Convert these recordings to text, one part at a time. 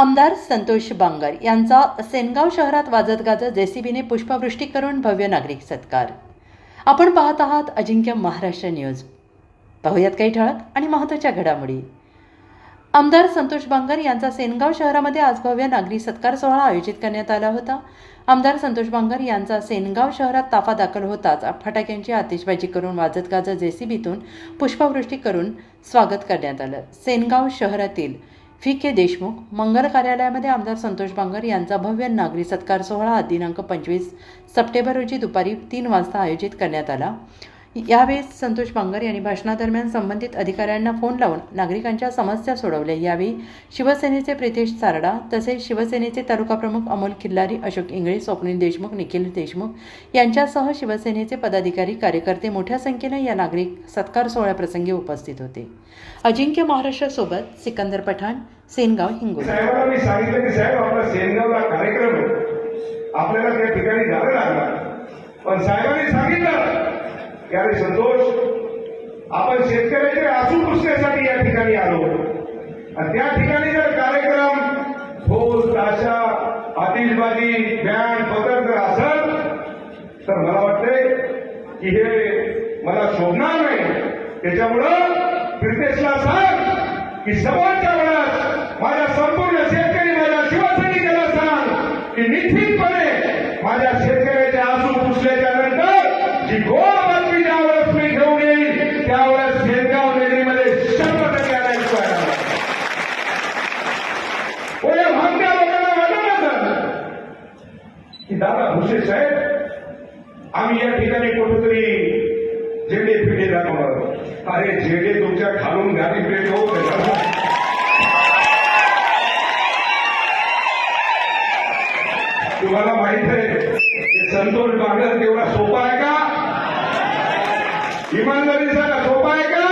आमदार संतोष बांगर यांचा सेनगाव शहरात वाजत गाजत जेसीबीने पुष्पवृष्टी करून भव्य नागरिक सत्कार. आपण पाहत आहात अजिंक्य महाराष्ट्र न्यूज. पाहूयात काही ठळक आणि महत्त्वाच्या घडामोडी. आमदार संतोष बांगर यांचा सेनगाव शहरामध्ये आज भव्य नागरी सत्कार सोहळा आयोजित करण्यात आला होता. आमदार संतोष बांगर यांचा सेनगाव शहरात ताफा दाखल होताच फटाक्यांची आतिषबाजी करून वाजत गाजत जेसीबीतून पुष्पवृष्टी करून स्वागत करण्यात आलं. सेनगाव शहरातील फी के देशमुख मंगल कार्यालयामध्ये आमदार संतोष बांगर यांचा भव्य नागरी सत्कार सोहळा दिनांक पंचवीस सप्टेंबर रोजी दुपारी तीन वाजता आयोजित करण्यात आला. यावेळी संतोष बांगर यांनी भाषणादरम्यान संबंधित अधिकाऱ्यांना फोन लावून नागरिकांच्या समस्या सोडवल्या. यावेळी शिवसेनेचे प्रितेश सारडा तसेच शिवसेनेचे तालुका प्रमुख अमोल खिल्लारी अशोक इंगळे स्वप्नील देशमुख निखिल देशमुख यांच्यासह शिवसेनेचे पदाधिकारी कार्यकर्ते मोठ्या संख्येने या नागरिक सत्कार सोहळ्याप्रसंगी उपस्थित होते. अजिंक्य महाराष्ट्रासोबत सिकंदर पठाण सेनगाव हिंगोली. सांगितलं की साहेब आपला सेनगावला कार्यक्रम आहे. आपल्याला त्या ठिकाणी जावं लागणार. पण साहेबांनी सांगितलं यावेळी संतोष आपण शेतकऱ्याचे आसू पुसण्यासाठी या ठिकाणी आलो. आणि त्या ठिकाणी जर कार्यक्रम ढोल ताशा आतिषबाजी बँड पथक जर असेल तर मला वाटतंय की हे मला शोभणार नाही. त्याच्यामुळं प्रितेशला सांग की समोरच्या वेळात माझ्या संपूर्ण शेतकरी माझ्या शिवसैनिकाला सांग की निश्चितपणे माझ्या शेतकऱ्याच्या आम्ही या ठिकाणी कुठेतरी झेंडे फिडे दाखवणार अरे झेंडे तुमच्या खालून गाडी पेट होत तुम्हाला माहीत आहे संतोष बांगर तेवढा सोपा आहे का? इमानदारी सांगा सोपा आहे का?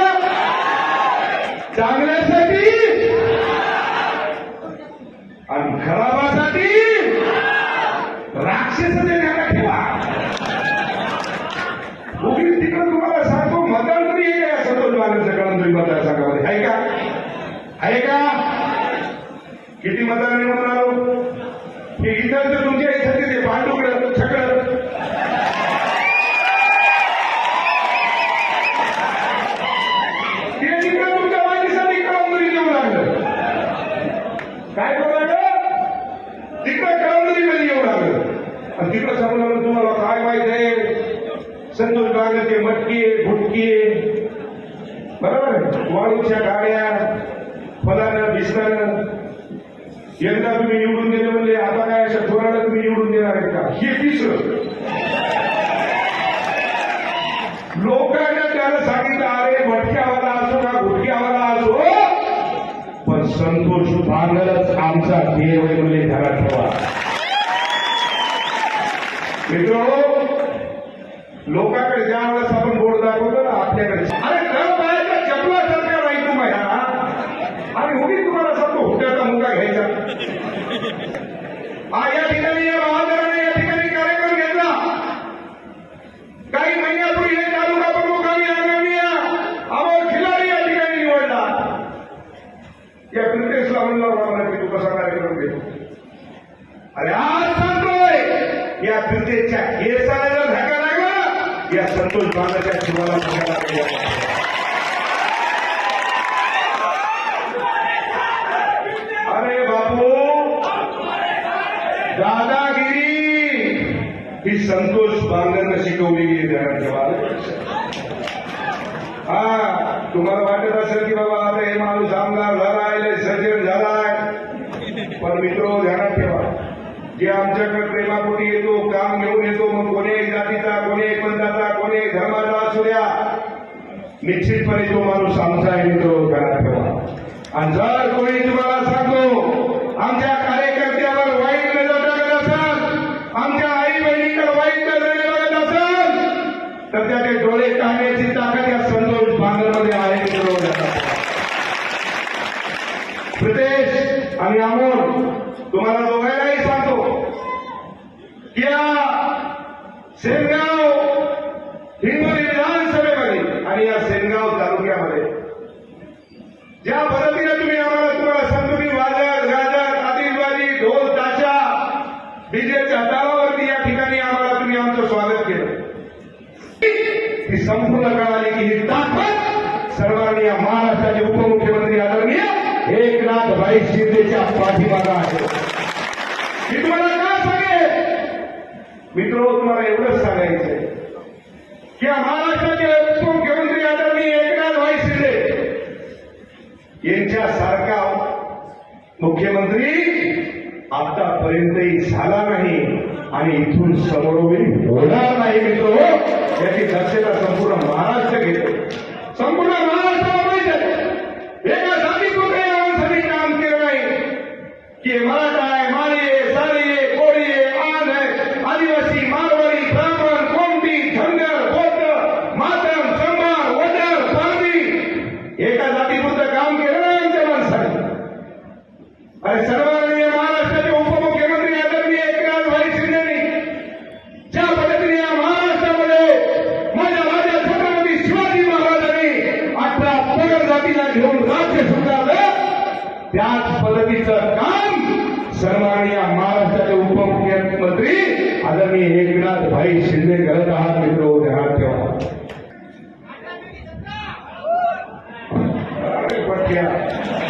चांगल्यासाठी आणि खराबासाठी राक्षस देण्याला ठेवा उगीच तिकडं तुम्हाला सांगतो मतदान तरी आहे का संतोष बांगरचं कळंदरी मतदारसंघामध्ये आहे का आहे का? किती मतदान निवडून आलो? हे इथं तर तुमच्या इथं ते पांडुकडं छकड? ते तिकडं तुमच्या माहितीसाठी कळंदरी येऊ लागलं. काय करू लागलं? तिकडं कळंदरीमध्ये येऊ लागलं? आणि तिकडं सांगू लागलं तुम्हाला काय माहीत आहे? संतोष बागेचे मटकी आहे भुटकी बरोबर आहे? वाळूच्या गाड्या फलानं भिसणानं यंदा तुम्ही निवडून दिले म्हणजे आता काय अशा थोराला तुम्ही निवडून देणार आहे का? हे तिसरं. लोकांना त्याला सांगितलं अरे भटक्यावाला असो का घुटक्यावाला असो पण संतोष बांगरच आमचा देव आहे म्हणजे घरात ठेवा. मित्र लोकांकडे ज्या वेळेस आपण बोर्ड दाखवतो ना आपल्याकडे अरे कर पायाच्या चपला सरकार नाही तुम्हाला आणि उगी तुम्हाला सांगतो हुट्याचा मुद्दा घ्यायचा हा या ठिकाणी या महाजनाने या ठिकाणी कार्यक्रम घेतला काही महिन्यापूर्वी हे तालुका प्रमुख आणि आदरणीय अमोल खिलारी या ठिकाणी निवडला या प्रितेशला म्हणलं मला की तू कसा कार्यक्रम घेतो अरे आज सांगतोय या प्रितेशच्या केसाला जर धक्का लागला या संतोष बांगाच्या जीवाला धक्का लागला अरे बापू दादागिरी ही संतोष बांगरनं शिकवली गेली ध्यानात ठेवा हा तुम्हाला वाटत असेल की बाबा आता हे माणूस आमदार झालाय सर्जन झालाय पण मित्र ध्यानात ठेवा जे आमच्याकडे प्रेमापोटी येतो काम घेऊन येतो मग कोणीही जातीचा कोणीही पंथाचा कोणीही धर्माचा असू द्या निश्चितपणे तो माणूस आमचा आहे मित्र ध्यानात ठेवा. आणि जर कोणी तुम्हाला सांगतो आमच्या कार्यकर्त्यावर वाईट नजर टाकत असाल आमच्या आई बहिणीकडे वाईट नजर बघत असाल तर त्याचे डोळे काढण्याची ताकद या संतोष बांगरमध्ये आहे मित्र प्रितेश आणि अमोल तुम्हाला सेनगाव हिंगोली विधानसभेमध्ये. आणि या सेनगाव तालुक्यामध्ये. ज्या पद्धतीने तुम्ही आम्हाला तुम्हाला सांगतो की वादक गाजक आदिलवादी ढोल ताशा डीजेच्या तालावरती या ठिकाणी आम्हाला तुम्ही आमचं स्वागत केलं. ही संपूर्ण कळाली की ही ताकद सर्वांनी या महाराष्ट्राचे उपमुख्यमंत्री आदरणीय एकनाथ भाई शिंदेच्या पाठीमागा आहे. या महाराष्ट्राचे उपमुख्यमंत्री आदरणीय एकनाथ भाई शिंदे यांच्यासारखा मुख्यमंत्री आतापर्यंतही झाला नाही आणि इथून समोर होणार नाही मित्र याची दक्षता संपूर्ण महाराष्ट्र घेतो संपूर्ण महाराष्ट्राला माहीत आहे एका जातीपुरते या माणसाने काम केलं नाही की मराठा आहे माळी आहे सारी आहे कोळी आहे आंध आहे आदिवासी मारवाडी ब्राह्मण कोंडी धनगर बौद्ध मातम संभार वडर पारधी एका जातीपुरतं काम केलं नाही आमच्या माणसाने अरे सर्वांनी महाराष्ट्राचे उपमुख्यमंत्री आदरणीय एकनाथ भाई शिंदेनी ज्या पद्धतीने या महाराष्ट्रामध्ये माझ्या माझ्या छत्रपती शिवाजी महाराजांनी अठरा पगड जातीला घेऊन राज्य सुधारलं त्याच पद्धतीचं काम सन्माननीय महाराष्ट्राचे उपमुख्यमंत्री आदरणीय एकनाथ भाई शिंदे करत आहात मित्र ध्यानात ठेवा पट्ट्या